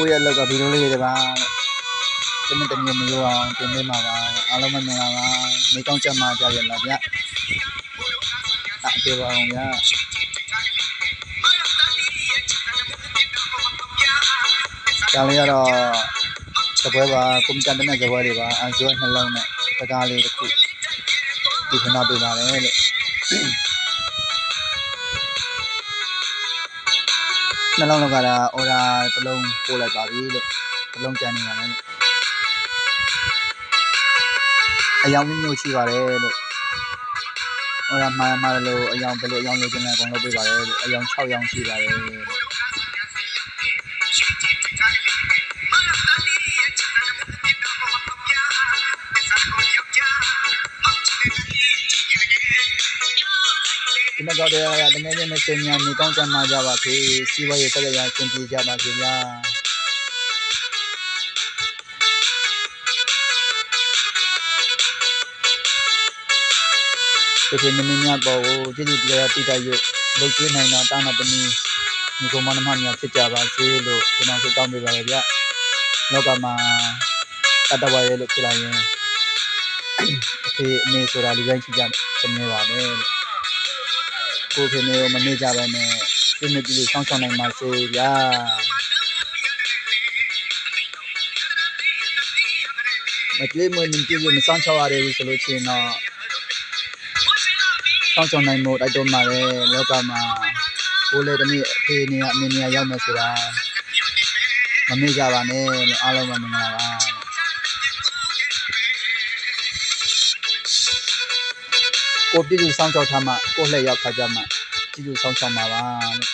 ကိုယ့်ရဲ့အလောက်ကဗီဒီယိုလေးတွေပါတမင်တမင်မရောအောင်တင်ပေးမှာပါအားလုံးပဲမင်္ဂလာပါနေကောင်းကြမှာကြရလားဗျအတေပါအောင်ဗျဒါလေးကတော့သပွဲပါကွန်ပျူတာနဲ့သပွဲတွေပါအဇွဲနှလုံးနဲ့တကားလေးတစ်ခုဒီခဏပေးပါလေလို့ နှလုံးလောက်ကလည်းအော်ဒါတစ်လုံးပို့လိုက်ပါပြီလို့တစ်လုံးကြံနေပါမယ်အယောင်မျိုးမျိုးရှိပါတယ်လို့ဟောဒါမှားမှားလို့အယောင်ဘယ်လိုအယောင်လိုချင်လဲအကုန်လုပ်ပေးပါတယ်လို့အယောင်6ယောင်ရှိပါတယ် လို့ဒီမှာတော့တကယ်ချင်းနဲ့စင်ညာနေကောင်းကြမှာကြပါစေစီးပွားရေးဆက်ရရဆင်ပြေကြပါစေဗျာဒီကိမင်းများပေါ်ကိုကျေးဇူးတရားတိတ်ရွတ်လုပ်ကျွေးနိုင်တာတာနာတမီဒီကောင်မနမများဖြစ်ကြပါစေလို့ကျွန်တော်ဆုတောင်းပေးပါရဗျလောကမှာတတဝရဲလို့ဖြစ်လာရင်အဖေအမေဆိုတာလူတိုင်းရှိကြတယ်မြဲပါပဲလို့ ကိုယ်ခင်မျိုးမမေ့ကြပဲနဲ့ပြည့်မပြည့်စောင့်ရှောက်နိုင်ပါစေဗျာမကြွေးမွေးမြပြည့်ပြည့်မစောင့်ရှောက်ရသေးဘူးဆိုလို့ရှိရင်တော့စောင့်ရှောက်နိုင်မှုတိုက်တွန်းပါတယ်လောကမှာကိုယ်လည်းတနည်းအဖေနေရအမေနေရရောက်မယ်ဆိုတာမမေ့ကြပါနဲ့လို့အားလုံးပဲမင်္ဂလာပါ ကိုပြည့်စုံစောင့်ရှောက်ထားမှကိုလှည့်ရောက်ခါကြမှကြည့်ကြစောင့်ရှောက်မှာပါလို့